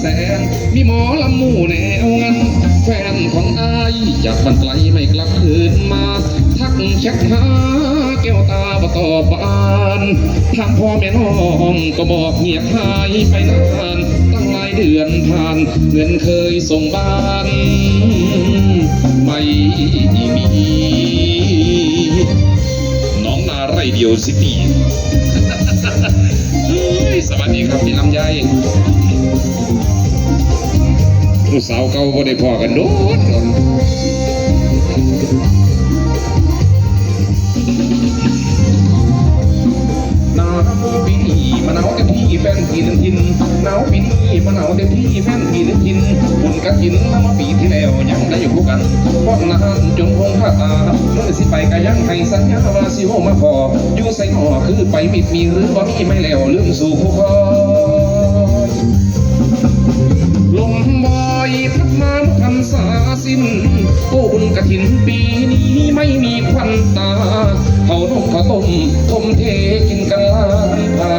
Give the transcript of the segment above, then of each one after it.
แสงมีหมอลำหมู่แนวงันแฟนของอายจากบ้านไกลไม่กลับคืนมา ทักแชทหาแก้วตาบ่ตอบบานถามพ่อแม่น้องก็บอกเงียบหายไปนานตั้งหลายเดือนผ่านเงินเคยส่งบ้านไม่มีน้องนาไรเดียวซิตี้สวัสดีครับพี่ลำไย ผู้สาวเก่าบ่ได้พอกันโดนหนาวปีนี้มาหนาวเต็มที่แฟนพีนึงทินหนาวปีนี้มาหนาวเต็มที่แฟนพีนึงทินบุญกระถินแล้วมาปีที่แล้วยังได้อยู่คู่กันพอกนานจนคงผ้าตาเมื่อสิไปก็ยังให้สัญญาว่าสิโฮมาพออยู่ใส่หอคือไปมิดมีหรือบ่มีไม่แล้วลืมสู่คู่คอ ดมาพันษาสิ้นโอ้บุญกระถินปีนี้ไม่มีควันตาเขานกเขาต้มทมเทกินกันลายพา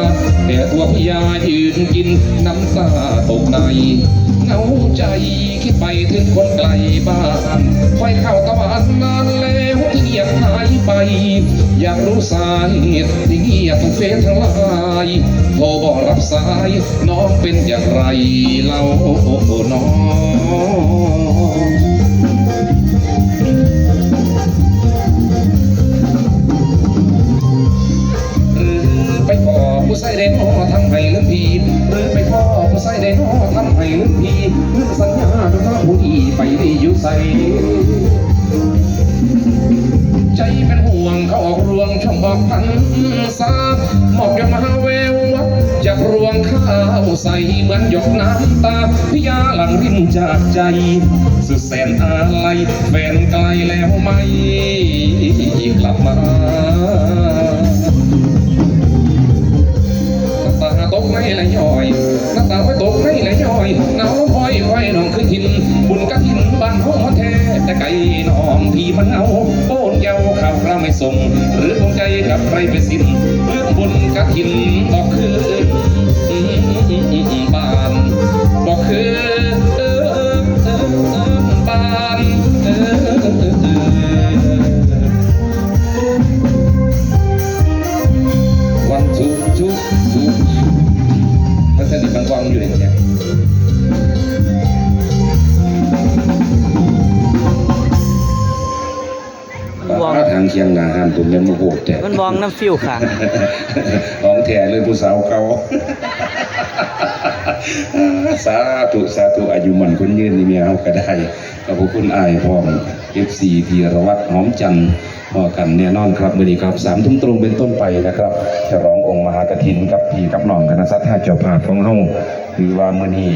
แต่ตัวพยายืนกินน้ำตาตกใน เหงาใจคิดไปถึงคนไกลบ้านไฟเข้าตะวันนานแล้วที่เงียบหายไป อยากรู้สาเหตุที่เงียบทั้งเฟซทั้งลายโทรบอกรับสายน้องเป็นอย่างไรเล่าน้อง ใส่เด่นหอทำให้ลืมพีลืมสัญญาทุกท่าผู้ดีไปไดีอยู่ใส่ใจเป็นห่วงเขาออกรวงช่องบอกพันษาหมอกยอดมาแวววับจากรวงข้าวใสเหมือนหยดน้ำตาพิยาหลังรินจากใจ สุดแสนอาลัยแฟนไกลแล้วไม่กลับมาานห้องแท้แต่ไก่น้องพี่มันเอาโป้นเยาข่าวคราไม่ส่ง หรือดวงใจกับใครไปสิ้นเรื่องบุญกะหินบอกคือบ้านบอกคือบ้านวันทุกทุกทุกพัฒนิบางกองอยู่อย่างเนี้ย มันวองทางเคียงนาห้ามตุนยังมาโหดแต่มันวองน้ำฟิวขังของแท้เลยผู้สาวเก่าสาธุสาธุอายุมันคนยืนนี่เมียเขาก็ได้ขอบคุณอายพร้อม FC ธีรวัตรหอมจันทร์พอกันแน่นอนครับมื่อนี้ครับสามทุ่มตรงเป็นต้นไปนะครับฉลององค์มหากฐินกับพี่กับน้องคณะสัตยาเจ้าภาพของเฮาคือว่ามื่อนี้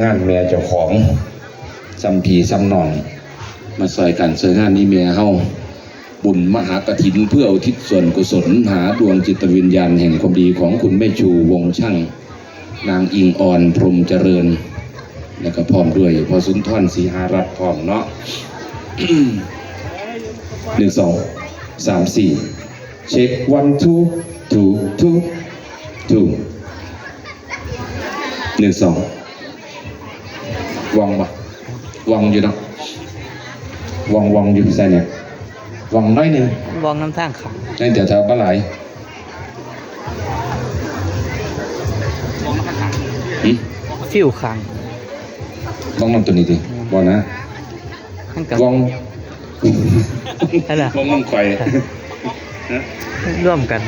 งานแม่เจ้าของจำพีจำนอง มาซอยกันเสยงานนี้แม่เฮา บุญมหากฐินเพื่ออุทิศส่วนกุศลหาดวงจิตวิญญาณแห่งความดีของคุณแม่ชูวงช่าง นางอิงอ่อนพรมเจริญ แล้วก็พร้อมด้วยพอสุนทรศรีหารัตนพร้อมเนาะหนึ่งสองสามสี่เช็ค one two two two two หนึ่งสองวางปะวางอยู่เนาะวางวางอยู่ใส่เนี่ย วางน้อยหนึ่งมันวองน้ำทางขังในแถวแถวปลาไหลหืมฟิวขังวางน้ำตัวนี้ดิบอนะมันกับวางอะไรวางน้ำไข่ร่วมกัน